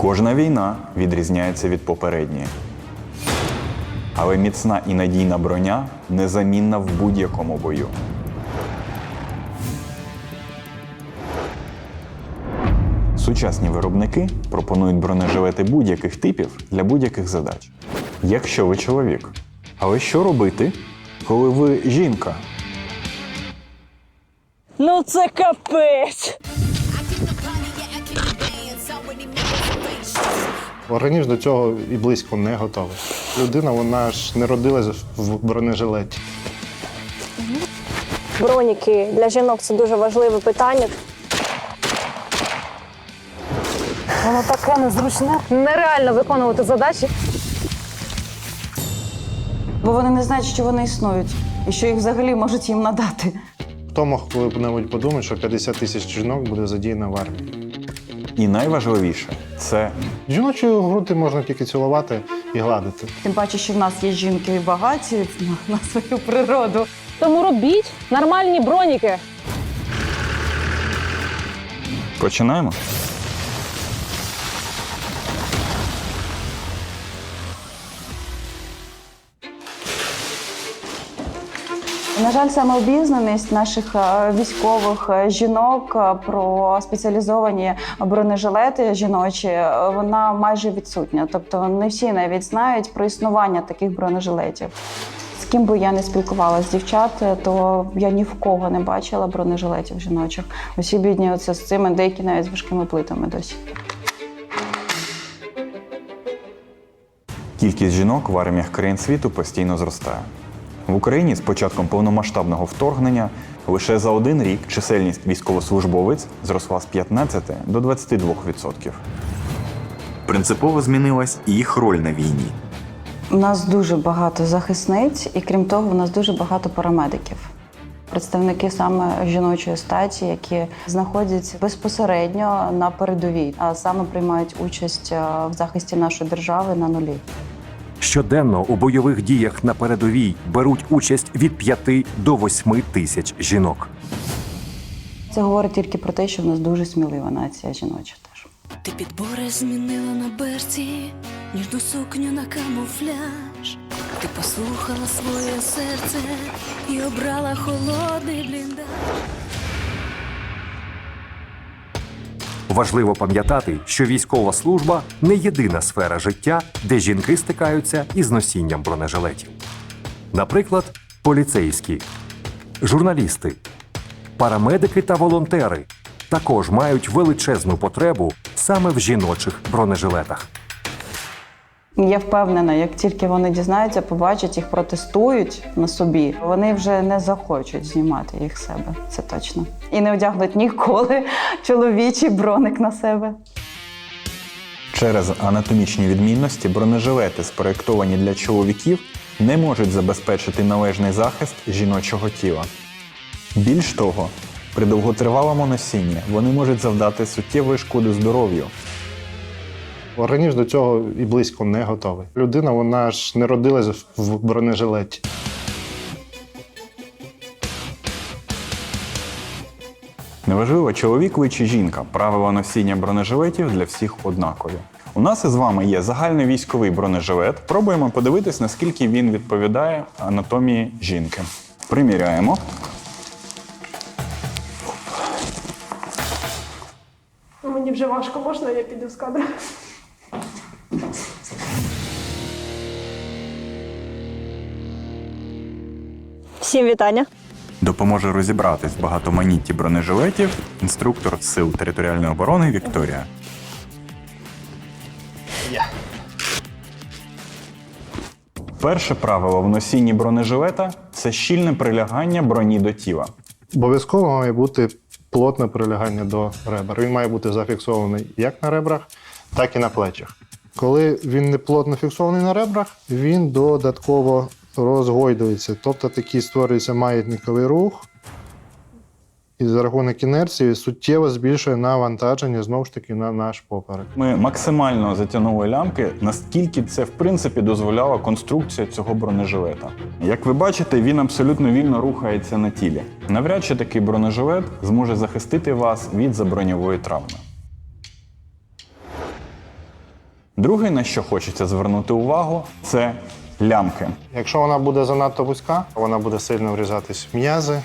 Кожна війна відрізняється від попередньої. Але міцна і надійна броня незамінна в будь-якому бою. Сучасні виробники пропонують бронежилети будь-яких типів для будь-яких задач. Якщо ви чоловік. Але що робити, коли ви жінка? Ну це капець. Організм до цього і близько не готовий. Людина, вона ж не родилась в бронежилеті. Броніки для жінок це дуже важливе питання. Воно таке незручне. Нереально виконувати задачі. Бо вони не знають, що вони існують, і що їх взагалі можуть їм надати. Хто мог коли-небудь подумати, що 50 тисяч жінок буде задіяно в армії? І найважливіше це Жіночі груди можна тільки цілувати і гладити. Тим паче, що в нас є жінки багаті на, на свою природу. Тому робіть нормальні броніки. починаємо. На жаль, саме обізнаність наших е, військових е, жінок е, про спеціалізовані бронежилети жіночі, вона майже відсутня. Тобто не всі навіть знають про існування таких бронежилетів. З ким би я не спілкувалася з дівчат, то я ні в кого не бачила бронежилетів жіночих. Усі бідні оце з цими, деякі навіть з важкими плитами досі. Кількість жінок в арміях країн світу постійно зростає. В Україні з початком повномасштабного вторгнення лише за один рік чисельність військовослужбовець зросла з 15 до 22%. Принципово змінилась і їх роль на війні. У нас дуже багато захисниць, і крім того, у нас дуже багато парамедиків. Представники саме жіночої статі, які знаходяться безпосередньо на передовій, а саме приймають участь е, в захисті нашої держави на нулі. Щоденно у бойових діях на передовій беруть участь від 5 до 8 тисяч жінок. Це говорить тільки про те, що в нас дуже смілива нація жіноча теж. Ти підбори змінила на берці, ніжну сукню на камуфляж. Ти послухала своє серце і обрала холодний бліндаж. Важливо пам'ятати, що військова служба не єдина сфера життя, де жінки стикаються із носінням бронежилетів. Наприклад, поліцейські, журналісти, парамедики та волонтери також мають величезну потребу саме в жіночих бронежилетах. Я впевнена, як тільки вони дізнаються, побачать їх, протестують на собі, вони вже не захочуть знімати їх себе. Це точно. І не одягнуть ніколи чоловічий броник на себе. Через анатомічні відмінності бронежилети, спроєктовані для чоловіків, не можуть забезпечити належний захист жіночого тіла. Більш того, при довготривалому носінні вони можуть завдати суттєвої шкоди здоров'ю. Організм до цього і близько не готовий. Людина, вона ж не родилась в бронежилеті. Неважливо, чоловік ви чи жінка, правила носіння бронежилетів для всіх однакові. У нас із вами є загальний військовий бронежилет. Пробуємо подивитись, наскільки він відповідає анатомії жінки. Приміряємо. Мені вже важко, можна я піду з кадру? Всім вітання. Допоможе розібратись в багатоманітті бронежилетів інструктор Сил територіальної оборони Вікторія. Перше правило в носінні бронежилета це щільне прилягання броні до тіла. Обов'язково має бути плотне прилягання до ребер. Він має бути зафіксований як на ребрах, так і на плечах. Коли він не плотно фіксований на ребрах, він додатково розгойдується. Тобто такий створюється маятниковий рух, і за рахунок інерції суттєво збільшує навантаження знову ж таки на наш поперек. Ми максимально затягнули лямки, наскільки це в принципі дозволяла конструкція цього бронежилета. Як ви бачите, він абсолютно вільно рухається на тілі. Навряд чи такий бронежилет зможе захистити вас від заброньової травми. Друге, на що хочеться звернути увагу, це лямки. Якщо вона буде занадто вузька, вона буде сильно врізатись в м'язи,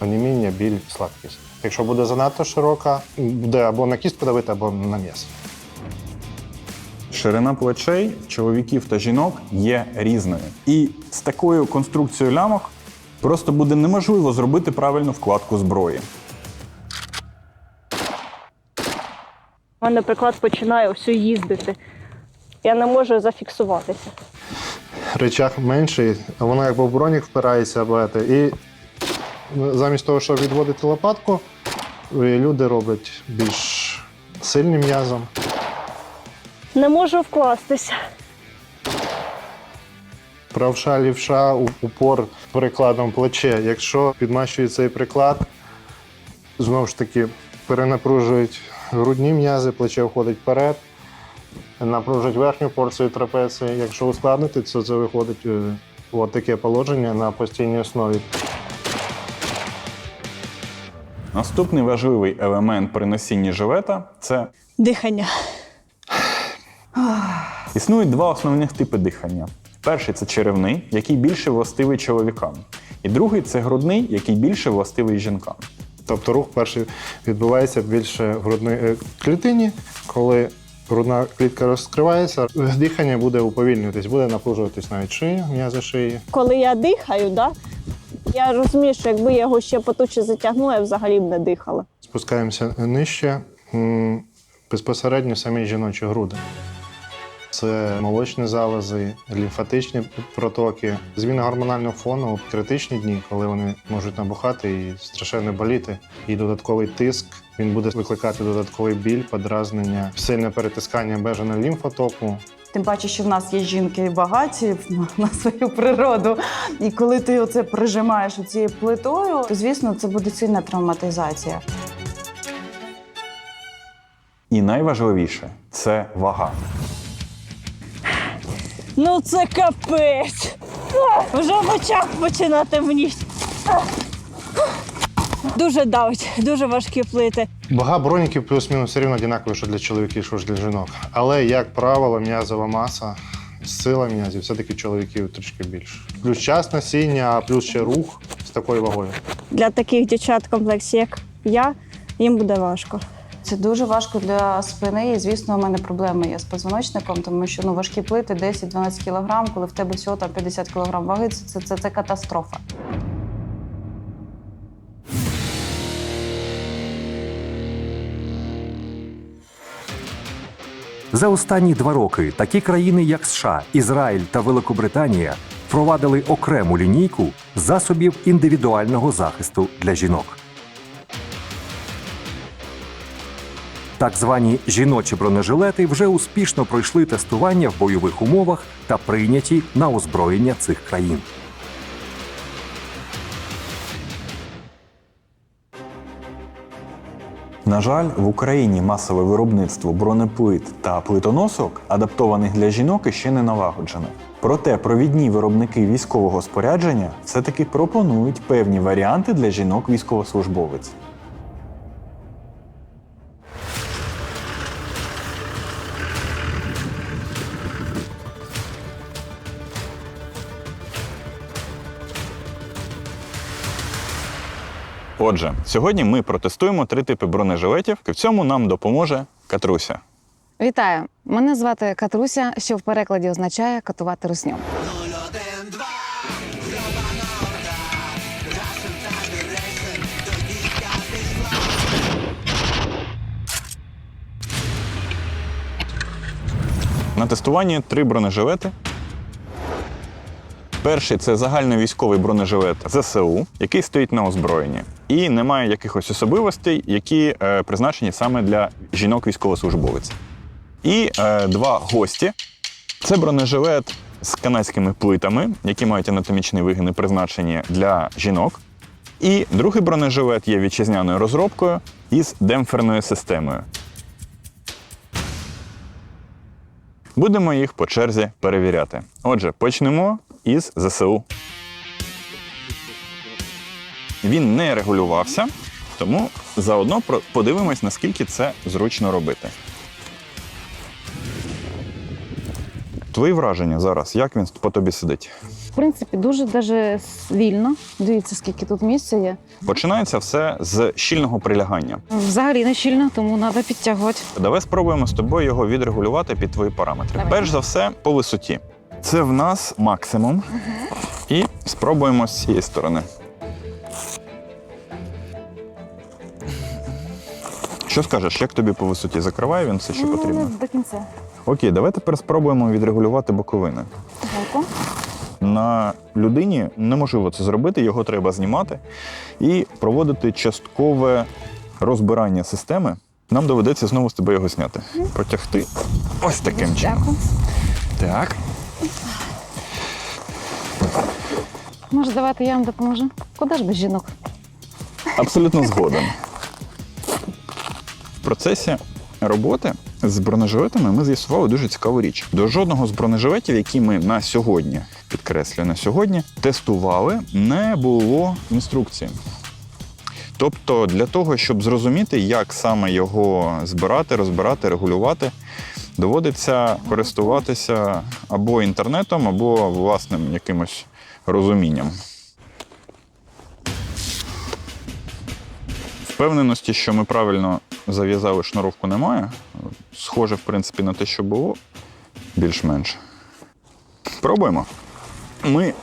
оніміння, біль, слабкість. Якщо буде занадто широка, буде або на кістку давити, або на м'ясо. Ширина плечей чоловіків та жінок є різною. І з такою конструкцією лямок просто буде неможливо зробити правильну вкладку зброї. У мене, наприклад, починає все їздити. Я не можу зафіксуватися. Речах менший, а вона якби в бронік впирається, бачите, і замість того, щоб відводити лопатку, люди роблять більш сильним м'язом. Не можу вкластися. Правша, лівша, упор перекладом плече. Якщо підмащують цей приклад, знову ж таки перенапружують грудні м'язи, плече входить вперед, напружують верхню порцію трапеції. Якщо ускладнити, то це виходить е, от таке положення на постійній основі. Наступний важливий елемент при носінні жилета це Дихання. існують два основних типи дихання. Перший це черевний, який більше властивий чоловікам. І другий це грудний, який більше властивий жінкам. Тобто рух перший відбувається більше в грудній е, клітині. Коли грудна клітка розкривається, дихання буде уповільнюватись, буде напружуватись навіть шия, м'язи шиї. Коли я дихаю, да, я розумію, що якби я його ще потуче затягнула, я взагалі б не дихала. Спускаємося нижче, безпосередньо самі жіночі груди. Це молочні залози, лімфатичні протоки, зміна гормонального фону в критичні дні, коли вони можуть набухати і страшенно боліти. І додатковий тиск він буде викликати додатковий біль, подразнення, сильне перетискання бежаного лімфотоку, Тим паче, що в нас є жінки багаті на- свою природу. І коли ти оце прижимаєш цією плитою, то звісно це буде сильна травматизація. І найважливіше це вага. Ну це капець. Вже в очах починає темніти. Дуже давить, дуже важкі плити. Вага броніків плюс-мінус все рівно однакові, що для чоловіків, що ж для жінок. Але, як правило, м'язова маса, сила м'язів все-таки чоловіків трішки більше. Плюс час носіння, а плюс ще рух з такою вагою. Для таких дівчат комплексі, як я, їм буде важко. Це дуже важко для спини. І звісно, у мене проблеми є з позвоночником, тому що ну важкі плити 10-12 кг, коли в тебе всього там 50 кг ваги, це, це, це, це катастрофа. За останні два роки такі країни, як США, Ізраїль та Великобританія, впровадили окрему лінійку засобів індивідуального захисту для жінок. Так звані жіночі бронежилети вже успішно пройшли тестування в бойових умовах та прийняті на озброєння цих країн. На жаль, в Україні масове виробництво бронеплит та плитоносок, адаптованих для жінок, іще не налагоджене. Проте провідні виробники військового спорядження все-таки пропонують певні варіанти для жінок Отже, сьогодні ми протестуємо три типи бронежилетів, і в цьому нам допоможе Катруся. Вітаю! Мене звати Катруся, що в перекладі означає катувати русню. На тестуванні три бронежилети. Перший це загальновійськовий бронежилет ЗСУ, який стоїть на озброєнні, і не має якихось особливостей, які е, призначені саме для жінок військовослужбовець. І е, два гості. Це бронежилет з канадськими плитами, які мають анатомічні вигини, призначені для жінок. І другий бронежилет є вітчизняною розробкою із демпферною системою. Будемо їх по черзі перевіряти. Отже, почнемо із ЗСУ. Він не регулювався, тому заодно подивимось, наскільки це зручно робити. Твої враження зараз, як він по тобі сидить? В принципі, дуже даже вільно. Дивіться, скільки тут місця є. Починається все з щільного прилягання. Взагалі не щільно, тому треба підтягувати. Давай спробуємо з тобою його відрегулювати під твої параметри. Давай. Перш за все, по висоті. Це в нас максимум. І спробуємо з цієї сторони. Що скажеш, як тобі по висоті? Закриває він все, що Ну, потрібно? До кінця. Окей, давай тепер спробуємо відрегулювати боковини. Галку. На людині неможливо це зробити, його треба знімати і проводити часткове розбирання системи. Нам доведеться знову з тебе його зняти. Протягти ось таким чином. Дякую. Так. Може, давайте я вам допоможу. Куди ж без жінок? Абсолютно згоден. В процесі роботи з бронежилетами ми з'ясували дуже цікаву річ. До жодного з бронежилетів, які ми на сьогодні, підкреслюю, на сьогодні, тестували, не було інструкції. Тобто, для того, щоб зрозуміти, як саме його збирати, розбирати, регулювати, доводиться користуватися або інтернетом, або власним якимось розумінням. Впевненості, що ми правильно зав'язали шнуровку, немає. Схоже, в принципі, на те, що було, більш-менш. Пробуємо. Ми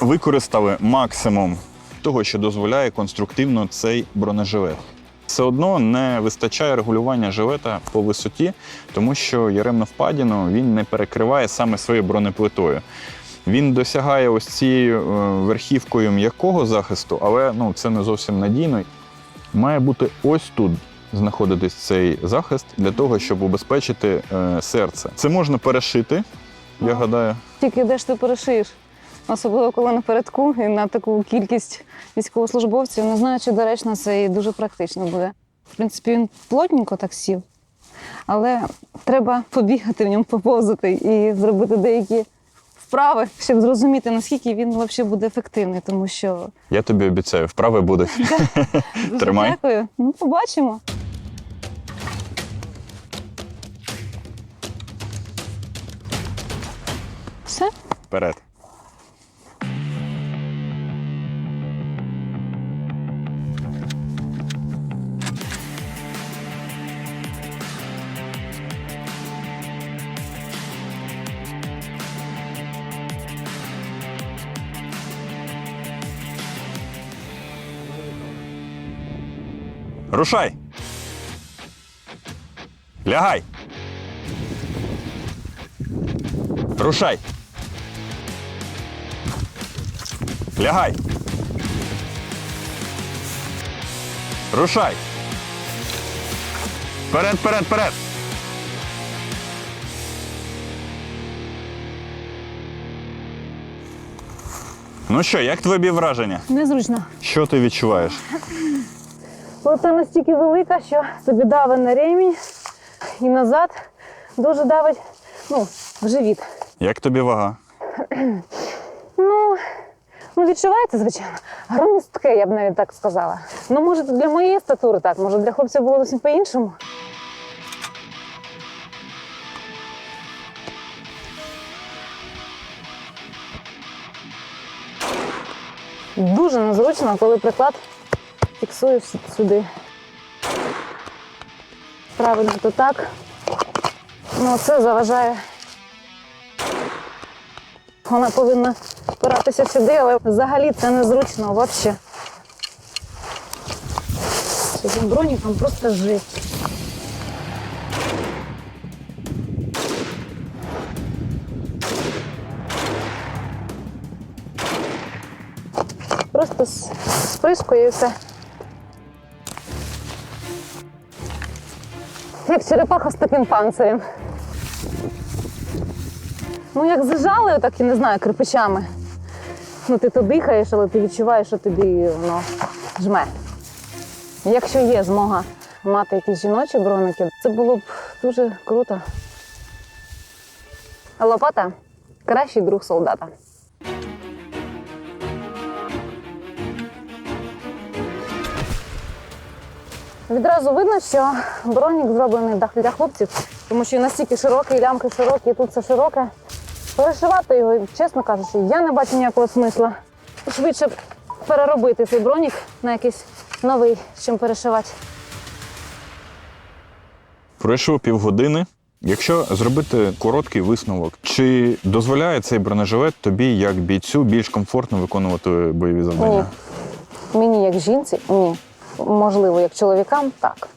використали максимум того, що дозволяє конструктивно цей бронежилет. Все одно не вистачає регулювання жилета по висоті, тому що яремну впадіну він не перекриває саме своєю бронеплитою. Він досягає ось цією е, верхівкою м'якого захисту, але ну, це не зовсім надійно. Має бути ось тут знаходитись цей захист для того, щоб убезпечити е, серце. Це можна перешити, я гадаю. Тільки де ж ти перешиєш? Особливо коли напередку і на таку кількість військовослужбовців. Не знаю, чи доречно це і дуже практично буде. В принципі, він плотненько так сів, але треба побігати в ньому, поповзати і зробити деякі вправи, щоб зрозуміти, наскільки він взагалі буде ефективний, тому що Я тобі обіцяю, вправи будуть. дуже Тримай. дякую. Ну, побачимо. Все. Вперед. Рушай. Лягай. Рушай. Лягай. Рушай. Вперед, вперед, вперед. Ну що, як тобі враження? Незручно. Що ти відчуваєш? Плита настільки велика, що тобі давить на ремінь і назад дуже давить ну, в живіт. Як тобі вага? Ну, ну відчувається, звичайно. Громістке, я б навіть так сказала. Ну, може, для моєї статури так, може для хлопця було зовсім по-іншому. Дуже незручно, коли приклад фіксуєш сюди. Правильно, то так. Ну, це заважає. Вона повинна опиратися сюди, але взагалі це незручно взагалі. Цим броніком просто жесть. Просто з спискою і все. Як черепаха з таким панцирем. Ну, як зажали, так і не знаю, кирпичами. Ну, ти то дихаєш, але ти відчуваєш, що тобі воно жме. Якщо є змога мати якісь жіночі броники, це було б дуже круто. А Лопата кращий друг солдата. Відразу видно, що бронік зроблений для хлопців, тому що він настільки широкий, лямки широкі, тут все широке. Перешивати його, чесно кажучи, я не бачу ніякого смисла. Швидше переробити цей бронік на якийсь новий, чим перешивати. Пройшло півгодини. Якщо зробити короткий висновок, чи дозволяє цей бронежилет тобі як бійцю більш комфортно виконувати бойові завдання? Мені як жінці, ні. Можливо, як чоловікам, так.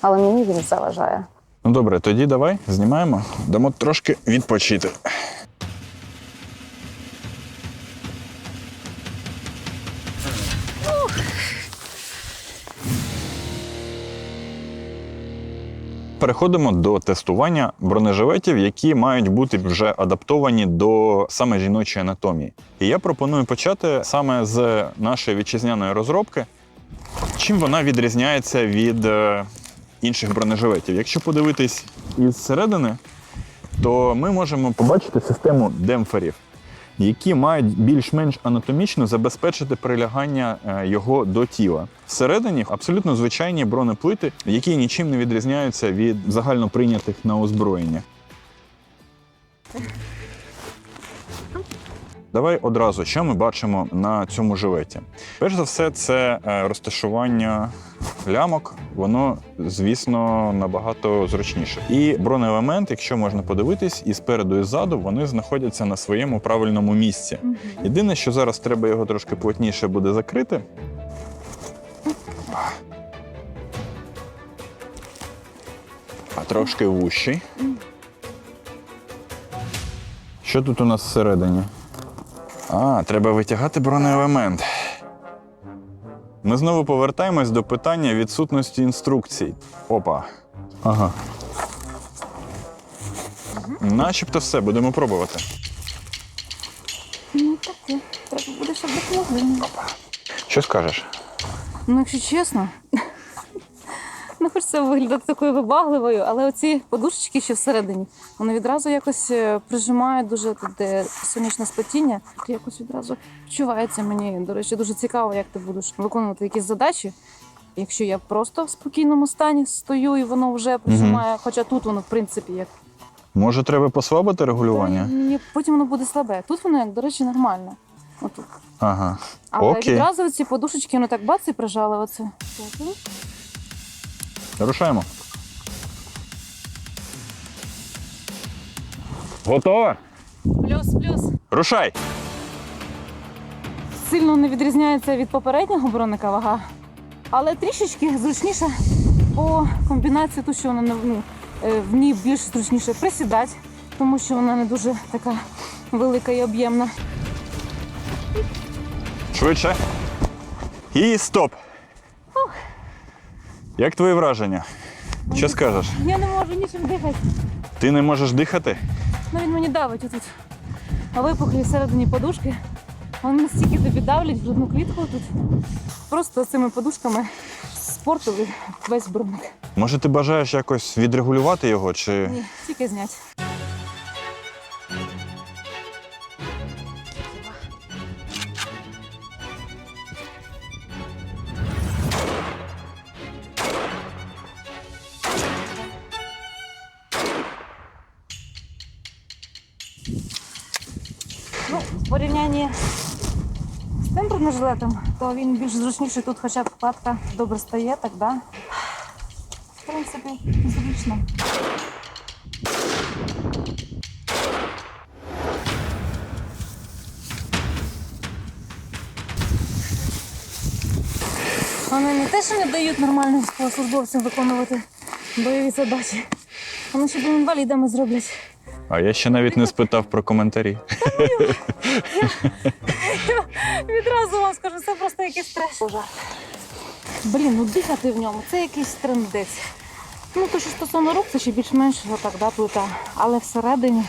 Але мені він заважає. Ну добре, тоді давай знімаємо, дамо трошки відпочити. Переходимо до тестування бронежилетів, які мають бути вже адаптовані до саме жіночої анатомії. І я пропоную почати саме з нашої вітчизняної розробки. Чим вона відрізняється від е, інших бронежилетів? Якщо подивитись із середини, то ми можемо побачити систему демпферів, які мають більш-менш анатомічно забезпечити прилягання е, його до тіла. Всередині абсолютно звичайні бронеплити, які нічим не відрізняються від загально прийнятих на озброєння. Давай одразу, що ми бачимо на цьому жилеті. Перш за все, це е, розташування лямок, воно, звісно, набагато зручніше. І бронеелемент, якщо можна подивитись, і спереду, і ззаду вони знаходяться на своєму правильному місці. Єдине, що зараз треба його трошки плотніше буде закрити. А трошки вущий. Що тут у нас всередині? А, треба витягати бронеелемент. Ми знову повертаємось до питання відсутності інструкцій. Опа. Ага. Начебто все, будемо пробувати. Ну таке, треба буде, щоб допомогли. Що скажеш? Ну, якщо чесно, хочеться виглядати такою вибагливою, але оці подушечки, що всередині, вони відразу якось е, прижимають дуже тут, де сонячне сплетіння. Якось відразу відчувається мені. До речі, дуже цікаво, як ти будеш виконувати якісь задачі. Якщо я просто в спокійному стані стою і воно вже прижимає, хоча тут воно, в принципі, як Може, треба послабити регулювання? Ні, потім воно буде слабе. Тут воно, як, до речі, нормально. Отут. Ага. Але Окей. відразу ці подушечки, воно так бац і прижали оце. Ну. Рушаємо. Готова? Плюс, плюс. Рушай! Сильно не відрізняється від попереднього броника вага, але трішечки зручніше по комбінації, ту, що вона не- ну, е, в ній більш зручніше присідати, тому що вона не дуже така велика і об'ємна. Швидше. І стоп. Як твої враження? Що скажеш? Я не можу нічим дихати. Ти не можеш дихати? Ну він мені давить отут. А випухлі всередині подушки. Вони настільки тобі давлять в одну клітку тут. Просто цими подушками спортили весь бурник. Може, ти бажаєш якось відрегулювати його, чи. Ні, тільки знять. Порівнянні з тим бронежилетом, то він більш зручніший тут, хоча б вкладка добре стає, так да. В принципі, зручно. Вони не те, що не дають нормальним військовослужбовцям виконувати бойові задачі. Вони ще інвалідами зроблять. А я ще навіть не спитав про коментарі. Відразу вам скажу, це просто якийсь треш. Блін, ну дихати в ньому це якийсь трендець. Ну, то що стосовно рук, це ще більш-менш отак, да, плита. Але всередині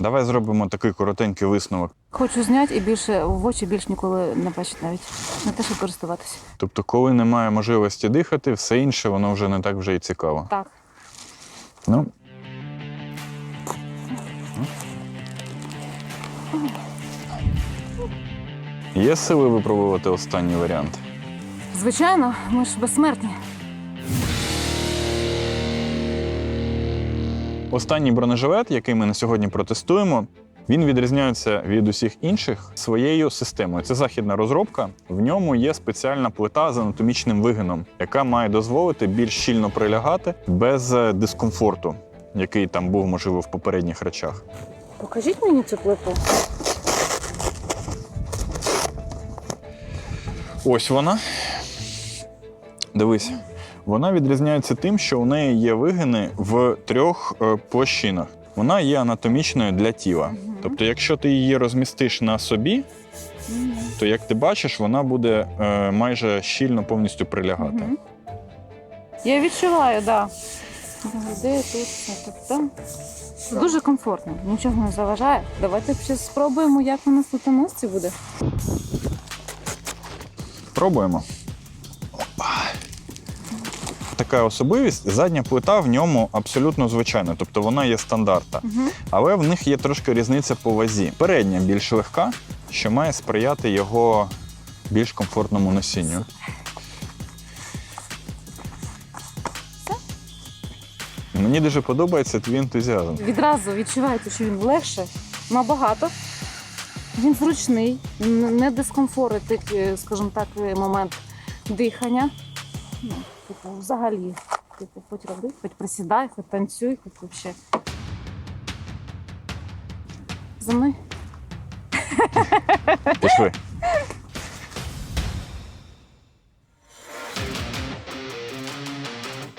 Давай зробимо такий коротенький висновок. хочу зняти і більше в очі більш ніколи не бачить навіть. Не те, щоб користуватися. Тобто, коли немає можливості дихати, все інше воно вже не так вже і цікаво. Так. Ну. Є сили випробувати останній варіант. Звичайно, ми ж безсмертні. Останній бронежилет, який ми на сьогодні протестуємо, Він відрізняється від усіх інших своєю системою. Це західна розробка. В ньому є спеціальна плита з анатомічним вигином, яка має дозволити більш щільно прилягати без дискомфорту, який там був можливо в попередніх речах. Покажіть мені цю плиту. Ось вона. Дивись. Вона відрізняється тим, що у неї є вигини в трьох е, площинах. Вона є анатомічною для тіла. Тобто, якщо ти її розмістиш на собі, то як ти бачиш, вона буде е, майже щільно повністю прилягати. Мгм. Я відчуваю, так. Да. Де тут, це. Дуже комфортно, нічого не заважає. Давайте ще спробуємо, як у нас тут у носці буде. Пробуємо. Опа. Така особливість, задня плита в ньому абсолютно звичайна, тобто вона є стандарта. Але в них є трошки різниця по вазі. Передня більш легка, що має сприяти його більш комфортному носінню. Мені дуже подобається твій ентузіазм. Відразу відчуваєте, що він легше, набагато. Він зручний, не дискомфорить, е, скажімо так, е, момент дихання. Ну, типу, взагалі, типу, хоч роби, хоч присідай, хоч танцюй, хоч взагалі. За мною? Пішли.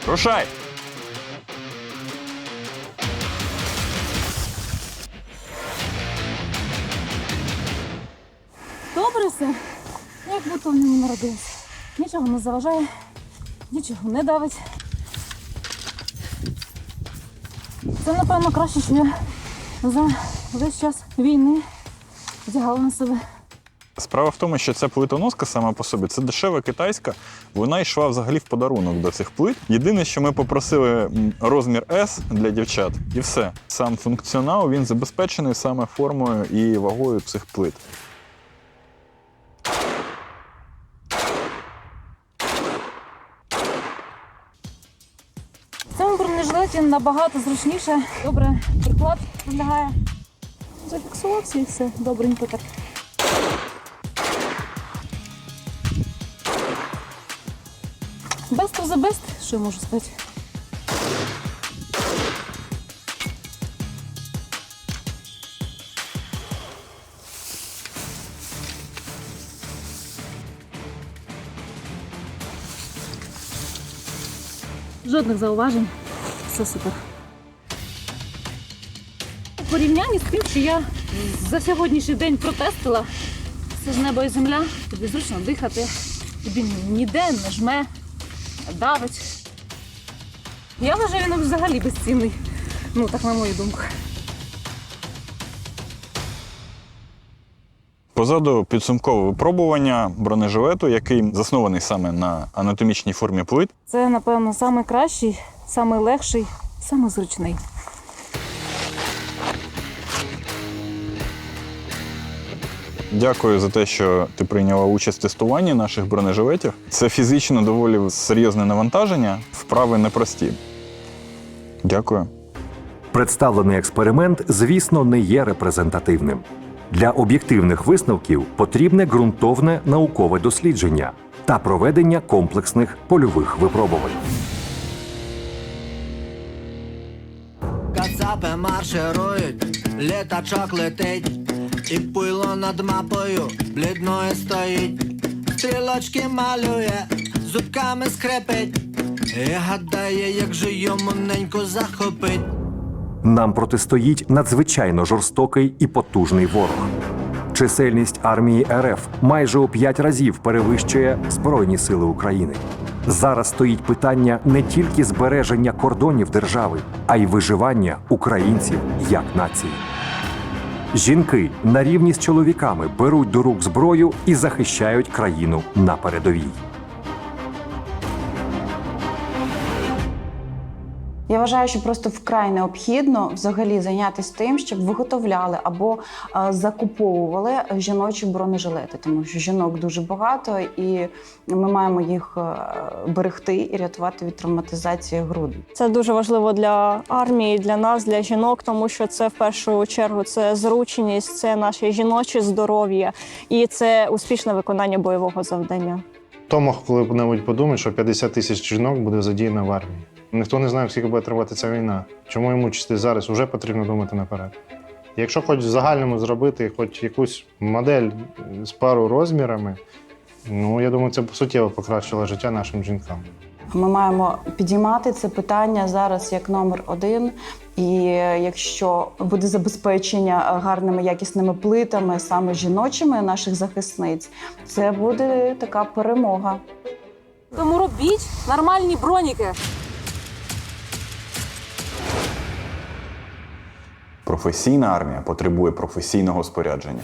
Рушай! Добре все. Як будто в ньому народилася. Нічого не заважає, нічого не давить. Це, напевно, краще, що я за весь час війни вдягала на себе. Справа в тому, що ця плитоноска сама по собі це дешева китайська. Вона йшла взагалі в подарунок до цих плит. Єдине, що ми попросили розмір S для дівчат, і все. Сам функціонал він забезпечений саме формою і вагою цих плит. Бронежилеті набагато зручніше. Добре, приклад прилягає. Зафіксувався і все. Добренько так. Of the best, що я можу сказати. Жодних зауважень. Все супер. У порівнянні з тим, що я за сьогоднішній день протестила, це ж небо і земля, тобі зручно дихати, тобі ніде не жме, давить. Я вважаю, він взагалі безцінний. Ну, так на мою думку. Позаду підсумкове випробування бронежилету, який заснований саме на анатомічній формі плит. Це, напевно, найкращий, найлегший, зручний. Дякую за те, що ти прийняла участь в тестуванні наших бронежилетів. Це фізично доволі серйозне навантаження, вправи непрості. Дякую. Представлений експеримент, звісно, не є репрезентативним. Для об'єктивних висновків потрібне ґрунтовне наукове дослідження та проведення комплексних польових випробувань. Кацапи марширують, літачок летить, і пило над мапою блідною стоїть, стрілочки малює, зубками скрипить, і гадає, як же йому неньку захопить. Нам протистоїть надзвичайно жорстокий і потужний ворог. Чисельність армії РФ майже у п'ять разів перевищує Збройні сили України. Зараз стоїть питання не тільки збереження кордонів держави, а й виживання українців як нації. Жінки на рівні з чоловіками беруть до рук зброю і захищають країну на передовій. Я вважаю, що просто вкрай необхідно взагалі зайнятися тим, щоб виготовляли або е, закуповували жіночі бронежилети, тому що жінок дуже багато, і ми маємо їх е, берегти і рятувати від травматизації грудей. Це дуже важливо для армії, для нас, для жінок, тому що це в першу чергу це зручність, це наше жіноче здоров'я і це успішне виконання бойового завдання. Хто мог коли-небудь подумати, що 50 тисяч жінок буде задіяно в армії? Ніхто не знає, скільки буде тривати ця війна. Чому йому чисти зараз вже потрібно думати наперед. Якщо хоч в загальному зробити хоч якусь модель з пару розмірами, ну я думаю, це б суттєво покращило життя нашим жінкам. Ми маємо підіймати це питання зараз як номер один. І якщо буде забезпечення гарними якісними плитами, саме жіночими наших захисниць, це буде така перемога. Тому робіть нормальні броніки. Професійна армія потребує професійного спорядження.